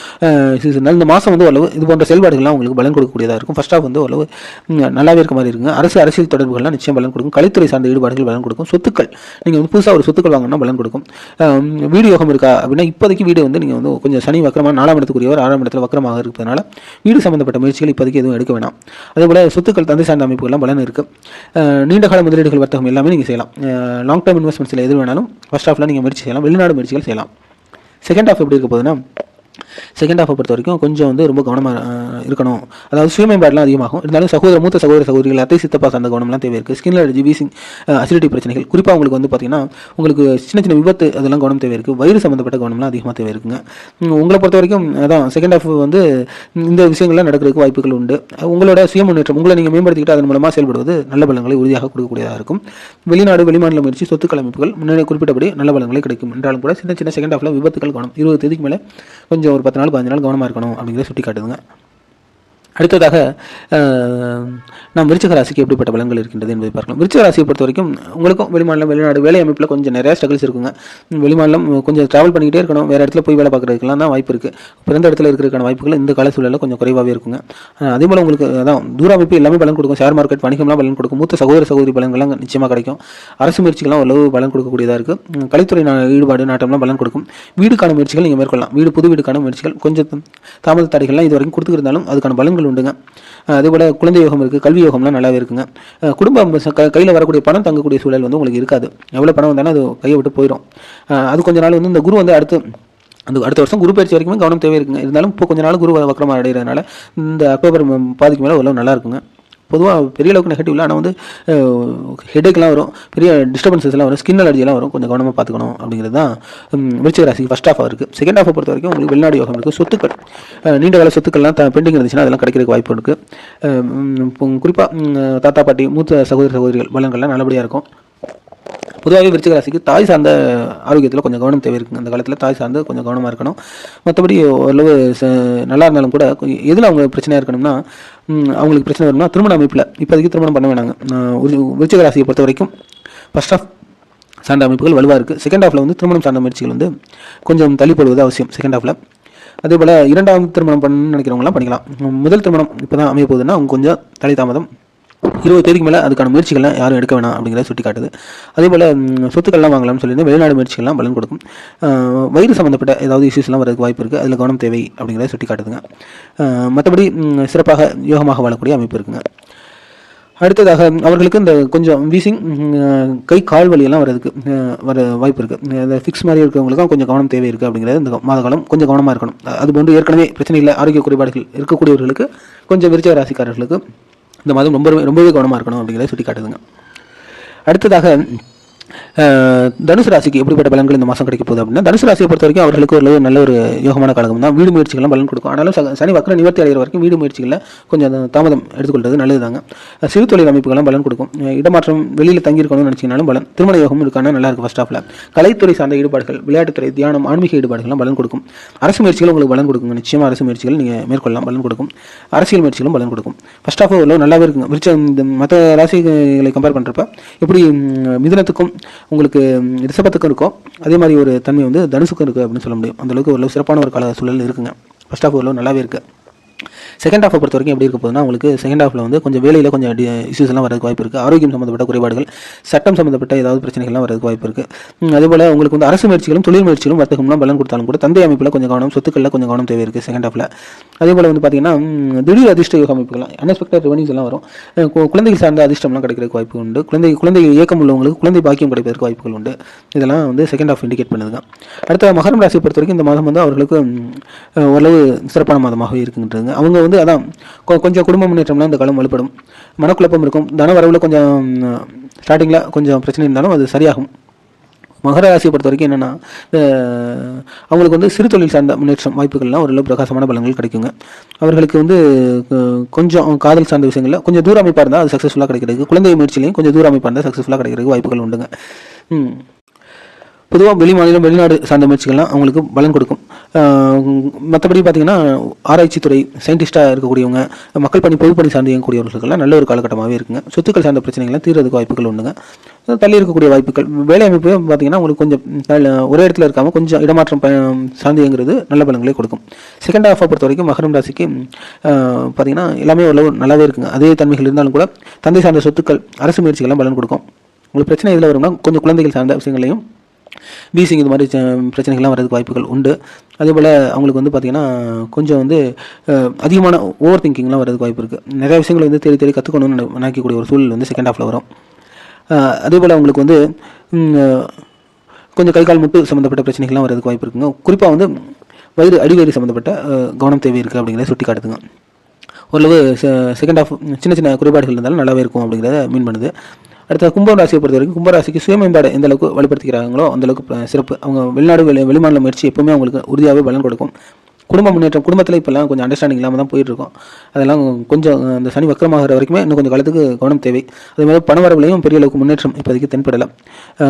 இஷ்யூஸ் இருந்தாலும் இந்த மாதம் வந்து ஓரளவு இது போன்ற செயல்பாடுகள்லாம் உங்களுக்கு பலன் கொடுக்கக்கூடியதாக இருக்கும். ஃபர்ஸ்ட் ஆஃப் வந்து ஓரளவு நல்லாவே இருக்க மாதிரி இருக்குங்க. அரசு அரசியல் தொடர்புகள்லாம் நிச்சயம் பலன் கொடுக்கும். கலைத்துறை சார்ந்த ஈடுபாடுகள் பலன் கொடுக்கும். சொத்துக்கள் நீங்கள் வந்து புதுசாக ஒரு சொத்துக்கள் வாங்கினா பலன் கொடுக்கும். வீடியோகம் வீடு யோகம் இருக்கா அப்படின்னா இப்போதைக்கு வீடு வந்து நீங்கள் வந்து கொஞ்சம் சனி வக்கரமாக நாலாம் இடத்துக்குரியவர் ஆறாம் இடத்துல வக்கரமாக இருக்கிறதுனால வீடு சம்பந்தப்பட்ட முயற்சிகள் இப்போதைக்கு எதுவும் எடுக்க வேணாம். அதேபோல் சொத்துக்கள் தந்தை சார்ந்த அமைப்புகள்லாம் பலன் இருக்குது நீண்ட கால முதலீடுகள் வர்த்தகம் எல்லாமே நீங்கள் செய்யலாம். லாங் டேர்ம் இன்வெஸ்ட்மெண்ட்ஸில் எது வேணாலும் ஃபர்ஸ்ட் ஹாஃபில் நீங்கள் முயற்சி செய்யலாம். வெளிநாடு முயற்சிகள் செய்யலாம். செகண்ட் ஆஃப் எப்படி இருக்க போதுன்னா செகண்ட் ஹாஃபை பொறுத்த வரைக்கும் கொஞ்சம் வந்து ரொம்ப கவனமாக இருக்கணும். அதாவது சுயமேம்பாடுலாம் அதிகமாகும். இருந்தாலும் சகோதர மூத்த சகோதர சகோதரிகள் அத்தை சித்தப்பா சார்ந்த கவனம்லாம் தேவை இருக்குது ஸ்கின் அலர்ஜி வீசிங் அசிடிட்டி பிரச்சனைகள். குறிப்பாக உங்களுக்கு வந்து பார்த்தீங்கன்னா உங்களுக்கு சின்ன சின்ன விபத்து அதெல்லாம் கவனம் தேவை இருக்குது வயிறு சம்மந்தப்பட்ட கவனம்லாம் அதிகமாக தேவை இருக்குங்க உங்களை பொறுத்த வரைக்கும் அதான் செகண்ட் ஹாஃப் வந்து இந்த விஷயங்கள்லாம் நடக்கிறதுக்கு வாய்ப்புகள் உண்டு. உங்களோட சுய முன்னேற்றம் உங்களை நீங்கள் மேம்படுத்திக்கிட்டு அதன் மூலமாக செயல்படுவது நல்ல பலங்களை உறுதியாக கொடுக்கக்கூடியதாக இருக்கும். வெளிநாடு வெளிமாநில முயற்சி சொத்துக்கள் அமைப்புகள் முன்னாடி குறிப்பிட்டபடி நல்ல பலங்களை கிடைக்கும். என்றாலும் கூட சின்ன சின்ன செகண்ட் ஹாஃபில் விபத்துக்கள் கவனம். இருபது தேதிக்கு மேலே கொஞ்சம் ஒரு பத்து நாள் பதினஞ்சு நாள் கவனமாக இருக்கணும் அப்படிங்கிறத சுட்டி காட்டுதுங்க அடுத்ததாக அஹ், நாம் விருச்சிக ராசிக்கு எப்படிப்பட்ட பலன்கள் இருக்கின்றது என்பதை பார்க்கலாம். விருச்சிக ராசியை பொறுத்த வரைக்கும் உங்களுக்கும் வெளிமாநிலம் வெளிநாடு வேலை அமைப்பில் கொஞ்சம் நிறையா ஸ்ட்ரகிள்ஸ் இருக்குங்க. வெளிமாநிலம் கொஞ்சம் ட்ராவல் பண்ணிக்கிட்டே இருக்கணும். வேறு இடத்துல போய் வேலை பார்க்குறதுக்கெல்லாம் தான் வாய்ப்பு இருக்குது பிறந்த இடத்துல இருக்கிறதுக்கான வாய்ப்புகள் இந்த கால சூழலில் கொஞ்சம் குறைவாகவே இருக்குங்க. அதே போல் உங்களுக்கு அதான் தூர அமைப்பு எல்லாமே பலன் கொடுக்கும். ஷேர் மார்க்கெட் வணிகம்லாம் பலன் கொடுக்கும். மூத்த சகோதர சகோதரி பலன்கள்லாம் நிச்சயமாக கிடைக்கும். அரசு முயற்சிகள்லாம் ஓரளவு பலன் கொடுக்கக்கூடியதாக இருக்குது கலைத்துறை நா- ஈடுபாடு நாட்டம்லாம் பலன் கொடுக்கும். வீடுக்கான முயற்சிகள் நீங்கள் மேற்கொள்ளலாம். வீடு புது வீடுக்கான முயற்சிகள் கொஞ்சம் தாமத தடைகள்லாம் இது வரைக்கும் கொடுத்துருந்தாலும் அதுக்கான பலன்கள் உண்டுங்க. அதேபோல் போல் குழந்தை யோகம் இருக்குது கல்வி யோகம்லாம் நல்லாவே இருக்குங்க. அஹ் குடும்பம் கையில் வரக்கூடிய பணம் தங்கக்கூடிய சூழல் வந்து உங்களுக்கு இருக்காது. எவ்வளோ பணம் வந்தாலும் அது கையை விட்டு போயிடும் அது கொஞ்ச நாள் வந்து இந்த குரு வந்து அடுத்து அந்த அடுத்த வருஷம் குரு பயிற்சி வரைக்குமே கவனம் தேவை இருக்குங்க. இருந்தாலும் இப்போ கொஞ்ச நாள் குரு வக்கரமாக அடைகிறதுனால இந்த அக்டோபர் பாதிக்கு மேலே ஓரளவு நல்லா இருக்குங்க. பொதுவாக பெரிய அளவுக்கு நெகட்டிவ் இல்லை. ஆனால் வந்து ஹெடேக்லாம் வரும். பெரிய டிஸ்டர்பன்ஸஸ்லாம் வரும். ஸ்கின் அலர்ஜிலாம் வரும். கொஞ்சம் கவனமாக பார்த்துக்கணும் அப்படிங்கிறது தான் ம், விருச்சிக ராசிக்கு ஃபஸ்ட் ஆஃப் இருக்குது செகண்ட் ஆஃபை பொறுத்த வரைக்கும் உங்களுக்கு வெளிநாடு யோகம் இருக்குது சொத்துக்கள் நீண்ட கால சொத்துக்கள்லாம் பெண்டிங் இருந்துச்சுன்னா அதெல்லாம் கிடைக்கிறதுக்கு வாய்ப்பு இருக்குது குறிப்பாக தாத்தா பாட்டி மூத்த சகோதர சகோதரிகள் பலன்கள்லாம் நல்லபடியாக இருக்கும். பொதுவாகவே விருச்சிக ராசிக்கு தாய் சார்ந்த ஆரோக்கியத்தில் கொஞ்சம் கவனம் தேவை இருக்குங்க அந்த காலத்தில் தாய் சார்ந்து கொஞ்சம் கவனமாக இருக்கணும். மற்றபடி ஓரளவு ச- நல்லா இருந்தாலும் கூட எதில் அவங்க பிரச்சனையாக இருக்கணும்னா அவங்களுக்கு பிரச்சனை வரும்னா திருமண அமைப்பில். இப்போதைக்கு திருமணம் பண்ண வேணாங்க. விருச்சிக ராசியை பொறுத்த வரைக்கும் ஃபர்ஸ்ட் ஆஃப் சார்ந்த அமைப்புகள் வலுவாக இருக்குது செகண்ட் ஹாஃபில் வந்து திருமணம் சார்ந்த முயற்சிகள் வந்து கொஞ்சம் தள்ளிப்படுவது அவசியம் செகண்ட் ஹாஃபில் அதே போல் இரண்டாவது திருமணம் பண்ணணும்னு நினைக்கிறவங்களாம் பண்ணிக்கலாம். முதல் திருமணம் இப்போ தான் அமைய போகுதுன்னா அவங்க கொஞ்சம் தலை தாமதம் இருபது தேதிக்கு மேலே அதுக்கான முயற்சிகள்லாம் யாரும் எடுக்க வேணாம் அப்படிங்கிறத சுட்டி காட்டுது அதே போல் சொத்துக்கள்லாம் வாங்கலாம்னு சொல்லியிருந்தேன் வெளிநாடு முயற்சிகள்லாம் பலன் கொடுக்கும். வயிறு சம்மந்தப்பட்ட ஏதாவது இஷ்யூஸ்லாம் வரதுக்கு வாய்ப்பு இருக்குது அதில் கவனம் தேவை அப்படிங்கிறத சுட்டி காட்டுதுங்க மற்றபடி சிறப்பாக யோகமாக வாழக்கூடிய அமைப்பு இருக்குங்க. அடுத்ததாக அவர்களுக்கு இந்த கொஞ்சம் வீசிங் கை கால் வலியெல்லாம் வரதுக்கு வர வாய்ப்பு இருக்குது இந்த ஃபிக்ஸ் மாதிரி இருக்கிறவங்களுக்கும் கொஞ்சம் கவனம் தேவை இருக்குது அப்படிங்கிறது இந்த மாத காலம் கொஞ்சம் கவனமாக இருக்கணும். அது போன்று ஏற்கனவே பிரச்சனை இல்லை ஆரோக்கிய குறைபாடுகள் இருக்கக்கூடியவர்களுக்கு கொஞ்சம் விருச்சிக ராசிக்காரர்களுக்கு இந்த மாதம் ரொம்ப ரொம்பவே கவனமாக இருக்கணும் அப்படிங்கிறத சுட்டி காட்டுதுங்க அடுத்ததாக தனுசு ராசிக்கு எப்படிப்பட்ட பலன்கள் இந்த மாதம் கிடைக்க போகுது அப்படின்னா தனுசு ராசியை பொறுத்த வரைக்கும் அவர்களுக்கு ஒரு நல்ல ஒரு யோகமான காலகம் தான் வீடு முயற்சிகள்லாம் பலன் கொடுக்கும். ஆனாலும் சனி வக்கர நிவர்த்தி அடைகிற வரைக்கும் வீடு முயற்சிகளில் கொஞ்சம் தாமதம் எடுத்துக்கொள்வது நல்லது தாங்க சிறு தொழில் அமைப்புகள்லாம் பலன் கொடுக்கும். இடமாற்றம் வெளியில் தங்கியிருக்கணும்னு நினச்சிங்கனாலும் பலன். திருமண யோகம் இருக்கான நல்லா இருக்கும் ஃபர்ஸ்ட் ஆஃபில் கலைத்துறை சார்ந்த ஈடுபாடுகள் விளையாட்டுத்துறை தியானம் ஆன்மீக ஈடுபாடுகள்லாம் பலன் கொடுக்கும். அரசு முயற்சிகள் உங்களுக்கு பலன் கொடுக்குங்க. நிச்சயமாக அரசு முயற்சிகள் நீங்கள் மேற்கொள்ளலாம். பலன் கொடுக்கும். அரசியல் முயற்சிகளும் பலன் கொடுக்கும். ஃபர்ஸ்ட் ஆஃப் ஆல் நல்லாவே இருக்குங்க. இந்த மற்ற ராசிகளை கம்பேர் பண்ணுறப்ப எப்படி மிதனத்துக்கும் உங்களுக்கு ரிஷபத்துக்கும் இருக்கும். அதே மாதிரி ஒரு தன்மை வந்து தனுசுக்கும் இருக்குது அப்படின்னு சொல்ல முடியும். அந்தளவுக்கு ஒரு சிறப்பான ஒரு கால சூழல் இருக்குங்க. ஃபர்ஸ்ட் ஆஃப் ஆல் நல்லாவே இருக்குது செகண்ட் ஹாஃபை பொறுத்த வரைக்கும் எப்படி இருக்க போதுன்னா உங்களுக்கு செகண்ட் ஹாஃபில் வந்து கொஞ்சம் வேலையில் கொஞ்சம் இஷ்யூஸ் எல்லாம் வரதுக்கு வாய்ப்பு இருக்குது ஆரோக்கியம் சம்மந்தப்பட்ட குறைபாடுகள் சட்டம் சம்மந்தப்பட்ட ஏதாவது பிரச்சனைகள்லாம் வரதுக்கு வாய்ப்பு இருக்குது அதேபோல் உங்களுக்கு வந்து அரசு முயற்சிகளும் தொழில் முயற்சிகளும் வர்த்தகம்லாம் பலன் கொடுத்தாலும் கூட தந்தை அமைப்பில் கொஞ்சம் கவனம் சொத்துக்களில் கொஞ்சம் கவனம் தேவை இருக்குது செகண்ட் ஹாஃபில் அதே போல் வந்து பார்த்தீங்கன்னா திடீர் அதிர்ஷ்ட யோக அமைப்புகள் அன்எக்ஸ்பெக்டட் ரெவன்யூஸ் எல்லாம் வரும். கு- குழந்தைகள் சார்ந்த அதிர்ஷ்டம்லாம் கிடைக்கிறதுக்கு வாய்ப்பு உண்டு. குழந்தை குழந்தை இயக்கம் உள்ளவங்களுக்கு குழந்தை பாக்கியம் கிடைப்பதற்கு வாய்ப்புகள் உண்டு. இதெல்லாம் வந்து செகண்ட் ஹாஃப் இண்டிகேட் பண்ணுதுங்க அடுத்த மகரம் ராசியை பொறுத்த வரைக்கும் இந்த மாதம் வந்து அவர்களுக்கு ஓரளவு சிறப்பான மாதமாகவே இருக்குன்றது அவங்க வந்து அதான் கொ- கொஞ்சம் குடும்ப முன்னேற்றம்லாம் இந்த காலம் வலுப்படும். மனக்குழப்பம் இருக்கும். தன வரவில் கொஞ்சம் ஸ்டார்டிங்கில் கொஞ்சம் பிரச்சனை இருந்தாலும் அது சரியாகும். மகர ராசியை பொறுத்த வரைக்கும் என்னென்னா அவங்களுக்கு வந்து சிறு தொழில் சார்ந்த முன்னேற்றம் வாய்ப்புகள்லாம் ஓரளவு பிரகாசமான பலன்கள் கிடைக்குங்க. அவர்களுக்கு வந்து கொஞ்சம் காதல் சார்ந்த விஷயங்களில் கொஞ்சம் தூர அமைப்பாக இருந்தால் அது சக்ஸஸ்ஃபுல்லாக கிடைக்கிறதுக்கு குழந்தை முயற்சியிலையும் கொஞ்சம் தூர அமைப்பாக இருந்தால் சக்ஸஸ்ஃபுல்லாக கிடைக்கிறதுக்கு வாய்ப்புகள் உண்டுங்க. ம். பொதுவாக வெளி மாநிலம் வெளிநாடு சார்ந்த முயற்சிகள்லாம் அவங்களுக்கு பலன் கொடுக்கும். மற்றபடி பார்த்தீங்கன்னா ஆராய்ச்சி துறை சயின்டிஸ்ட்டாக இருக்கக்கூடியவங்க மக்கள் பணி பொதுப்பணி சார்ந்து இயங்கக்கூடியவர்களுக்கெல்லாம் நல்ல ஒரு காலகட்டமாகவே இருக்குங்க. சொத்துக்கள் சார்ந்த பிரச்சனைகள்லாம் தீர்றதுக்கு வாய்ப்புகள் உண்டுங்க. தள்ளி இருக்கக்கூடிய வாய்ப்புகள். வேலை அமைப்பு பார்த்தீங்கன்னா உங்களுக்கு கொஞ்சம் ஒரே இடத்துல இருக்காமல் கொஞ்சம் இடமாற்றம் ப- சார்ந்து இயங்குறது நல்ல பலன்களை கொடுக்கும். செகண்ட் ஹாஃபை பொறுத்த வரைக்கும் மகரம் ராசிக்கு பார்த்திங்கன்னா பார்த்தீங்கன்னா எல்லாமே ஓரளவு நல்லாவே இருக்குங்க. அதே தன்மைகள் இருந்தாலும் கூட தந்தை சார்ந்த சொத்துக்கள் அரசு முயற்சிகள்லாம் பலன் கொடுக்கும். உங்களுக்கு பிரச்சனை இதில் வரும்னா கொஞ்சம் குழந்தைகள் சார்ந்த விஷயங்களையும் வீசிங் இது மாதிரி ச- பிரச்சனைகள்லாம் வரதுக்கு வாய்ப்புகள் உண்டு. அதே போல் அவங்களுக்கு வந்து பார்த்திங்கன்னா கொஞ்சம் வந்து அதிகமான ஓவர் திங்கிங்லாம் வரதுக்கு வாய்ப்பு இருக்குது நிறைய விஷயங்களை வந்து தேடி தேடி கற்றுக்கணும்னு நினைக்கக்கூடிய ஒரு சூழல் வந்து செகண்ட் ஹாஃபில் வரும். அதே போல் அவங்களுக்கு வந்து கொஞ்சம் கை கால் முட்டு சம்மந்தப்பட்ட பிரச்சனைகள்லாம் வரதுக்கு வாய்ப்பு இருக்குங்க. குறிப்பாக வந்து வயிறு அடிவயிறு சம்மந்தப்பட்ட கவனம் தேவை இருக்குது அப்படிங்கிறத சுட்டி காட்டுதுங்க. ஓரளவு செகண்ட் ஹாஃப் சின்ன சின்ன குறைபாடுகள் இருந்தாலும் நல்லாவே இருக்கும் அப்படிங்கிறத மீன் பண்ணுது. அடுத்த கும்பம் ராசியை பொறுத்த வரைக்கும் கும்பராசிக்கு சுய மேம்பாடு எந்த அளவுக்கு வலுப்படுத்திக்கிறாங்களோ அந்த அளவுக்கு சிறப்பு. அவங்க வெளிநாடு வெளி வெளிமாநில முயற்சி எப்பவுமே அவங்களுக்கு உறுதியாகவே பலன் கொடுக்கும். குடும்ப முன்னேற்றம் குடும்பத்தில் இப்போல்லாம் கொஞ்சம் அண்டர்ஸ்டாண்டிங் இல்லாமல் தான் போயிட்டுருக்கோம். அதெல்லாம் கொஞ்சம் அந்த சனி வக்கரமாகிற வரைக்குமே இன்னும் கொஞ்சம் காலத்துக்கு கவனம் தேவை. அதே மாதிரி பண வரவுலையும் பெரிய அளவுக்கு முன்னேற்றம் இப்போதைக்கு தென்படலாம்.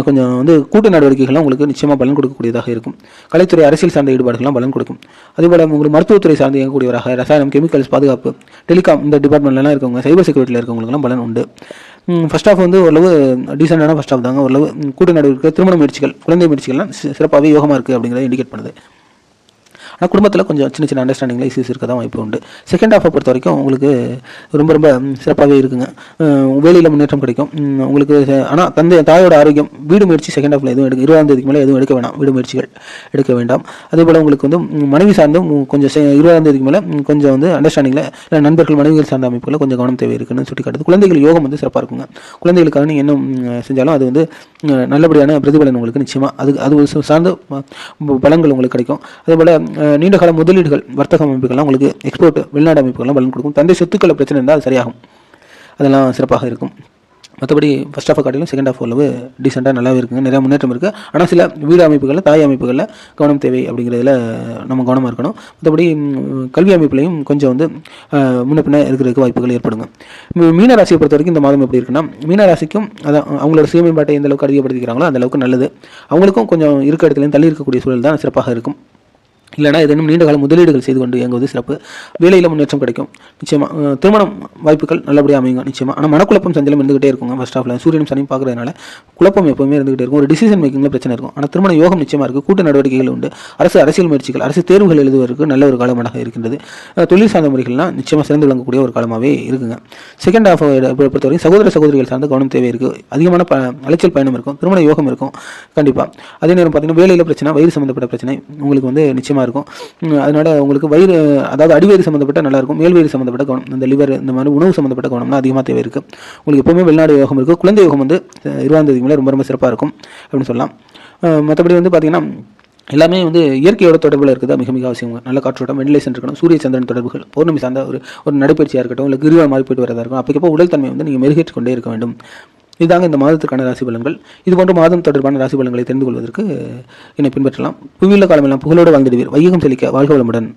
கொஞ்சம் வந்து கூட்டு நடவடிக்கைகள்லாம் உங்களுக்கு நிச்சயமாக பலன் கொடுக்கக்கூடியதாக இருக்கும். கலைத்துறை அரசியல் சார்ந்த ஈடுபாடுகள்லாம் பலன் கொடுக்கும். அதேபோல் உங்களுக்கு மருத்துவத்துறை சார்ந்து இயங்கக்கூடியவராக ரசாயனம் கெமிக்கல்ஸ் பாதுகாப்பு டெலிகாம் இந்த டிபார்ட்மெண்ட்லாம் இருக்கவங்க சைபர் செக்யூரிட்டியில் இருக்கவங்களுக்குலாம் பலன் உண்டு. ஃபர்ஸ்ட் ஆஃப் வந்து ஓரளவு டீசெண்டான ஃபர்ஸ்ட் ஆஃப் தாங்க. ஓரளவு கூட்டு நடவடிக்கை திருமண முயற்சிகள் குழந்தை முயற்சிகள்லாம் சிறப்பாகவே யோகமாக இருக்குது அப்படிங்கிறத இண்டிகேட் பண்ணுது. ஆனால் குடும்பத்தில் கொஞ்சம் சின்ன சின்ன அண்டர்ஸ்டாண்டிங்கில் இஷ்யூஸ் இருக்க தான் வாய்ப்பு உண்டு. செகண்ட் ஹாஃபை பொறுத்த வரைக்கும் உங்களுக்கு ரொம்ப ரொம்ப சிறப்பாகவே இருக்குங்க. வேலையில் முன்னேற்றம் கிடைக்கும். உங்களுக்கு ஆனால் தந்தை தாயோட ஆரோக்கியம் வீடு முயற்சி செகண்ட் ஹாஃபில் எதுவும் எடுக்க இருபதாம் தேதிக்கு மேலே எதுவும் எடுக்க வேணாம். வீடு முயற்சிகள் எடுக்க வேண்டாம். அதே போல் உங்களுக்கு வந்து மனைவி சார்ந்தும் கொஞ்சம் இருபதாம் தேதிக்கு மேலே கொஞ்சம் வந்து அண்டர்ஸ்டாண்டிங்கில் இல்லை நண்பர்கள் மனைவிகள் சார்ந்த அமைப்புகளில் கொஞ்சம் கவனம் தேவை இருக்குன்னு சுட்டி காட்டுது குழந்தைகள் யோகம் வந்து சிறப்பாக இருக்குங்க. குழந்தைகளுக்காக நீங்கள் என்ன செஞ்சாலும் அது வந்து நல்லபடியான பிரதிபலன் உங்களுக்கு நிச்சயமாக அது அது ஒரு சார்ந்த பலங்கள் உங்களுக்கு கிடைக்கும். அதே போல் நீண்ட கால முதலீடுகள் வர்த்தக அமைப்புகள்லாம் உங்களுக்கு எக்ஸ்போர்ட் வெளிநாடு அமைப்புகள்லாம் பலன் கொடுக்கும். தந்தை சொத்துக்களை பிரச்சனை இருந்தால் அது சரியாகும். அதெல்லாம் சிறப்பாக இருக்கும். மற்றபடி ஃபஸ்ட் ஆஃப் காட்டிலும் செகண்ட் ஆஃப் அளவு டீசெண்டாக நல்லாவே இருக்குங்க. நிறையா முன்னேற்றம் இருக்குது ஆனால் சில வீடு அமைப்புகளில் தாய் அமைப்புகளில் கவனம் தேவை அப்படிங்கிறதுல நம்ம கவனமாக இருக்கணும். மற்றபடி கல்வி அமைப்புலையும் கொஞ்சம் வந்து அஹ், முன்ன பின்ன இருக்கிறதுக்கு வாய்ப்புகள் ஏற்படுங்க. மீன ராசியை பொறுத்த வரைக்கும் இந்த மாதம் எப்படி இருக்குன்னா மீன ராசிக்கும் அதான் அவங்களோட சுயமேம்பாட்டை எந்த அளவுக்கு அதிகப்படுத்திக்கிறாங்களோ அந்த அளவுக்கு நல்லது. அவங்களுக்கும் கொஞ்சம் இருக்க இடத்துலையும் தள்ளி இருக்கக்கூடிய சூழல் தான் சிறப்பாக இருக்கும். இல்லைனா ஏதேனும் நீண்ட கால முதலீடுகள் செய்து கொண்டு இயங்குவது சிறப்பு. வேலையில் முன்னேற்றம் கிடைக்கும். நிச்சயமாக திருமணம் வாய்ப்புகள் நல்லபடியாக அமையுங்க நிச்சயமாக ஆனால் மனக்குழப்பம் சஞ்சலம் இருந்துகிட்டே இருக்குங்க ஃபர்ஸ்ட் ஆஃப்ல சூரியனும் சனியும் பார்க்குறதுனால குழப்பம் எப்பவுமே இருந்துகிட்டே இருக்கும். ஒரு டிசிஷன் மேக்கிங்கில் பிரச்சனை இருக்கும். ஆனால் திருமண யோகம் நிச்சயமாக இருக்குது கூட்டு நடவடிக்கைகள் உண்டு. அரசு அரசியல் முயற்சிகள் அரசு தேர்வுகள் எழுதுவதற்கு நல்ல ஒரு காலமாக இருக்கின்றது. தொழில் சார்ந்த முறைகள்லாம் நிச்சயமாக சிறந்து விளங்கக்கூடிய ஒரு காலமாகவே இருக்குங்க. செகண்ட் ஹாஃப் பொறுத்தவரை சகோதர சகோதரிகள் சார்ந்த கவனம் தேவை இருக்குது அதிகமான ப அலைச்சல் பயணம் இருக்கும். திருமண யோகம் இருக்கும். கண்டிப்பாக அதே நேரம் பார்த்தீங்கன்னா வேலையில் பிரச்சனை வயிறு சம்மந்தப்பட்ட பிரச்சனை உங்களுக்கு வந்து நிச்சயமாக இருக்கும் அதனால் அதனால உங்களுக்கு வயிறு அதாவது அடிவயிறு சம்மந்தப்பட்ட நல்லா இருக்கும் மேல்வயிறு சம்மந்தப்பட்ட கவனம் இந்த லிவர் இந்த மாதிரி உணவு சம்மந்தப்பட்ட கவனம்லாம் அதிகமாக தேவை இருக்குது உங்களுக்கு எப்போவுமே வெளிநாடு யோகம் இருக்குது குழந்தை யோகம் வந்து இருபதாம் தேதி மேலே ரொம்ப ரொம்ப சிறப்பாக இருக்கும் அப்படின்னு சொல்லலாம். மற்றபடி வந்து பார்த்திங்கன்னா எல்லாமே வந்து இயற்கையோட தொடர்பில் இருக்குதா? மிக மிக அவசியம். நல்ல காற்றோட்டம் வெண்டிலேஷன் இருக்கணும். சூரிய சந்திரன் தொடர்புகள் பௌர்ணமி சார்ந்த ஒரு ஒரு நடைப்பயிற்சியாக இருக்கட்டும் இல்லை கிரிவலம் மாறி போயிட்டு வரதாக இருக்கும் அப்பக்கப்போ உடல் தன்மை வந்து நீங்கள் மெருகேற்றிக் கொண்டே இருக்க வேண்டும். இதுதாங்க இந்த மாதத்திற்கான ராசி பலன்கள். இது போன்ற மாதம் தொடர்பான ராசி பலன்களை தெரிந்து கொள்வதற்கு என்னை பின்பற்றலாம். புவியுள்ள காலமெல்லாம் புகழோடு வாழ்ந்திடுவீர். வையகம் செழிக்க வாழ்க வளமுடன்.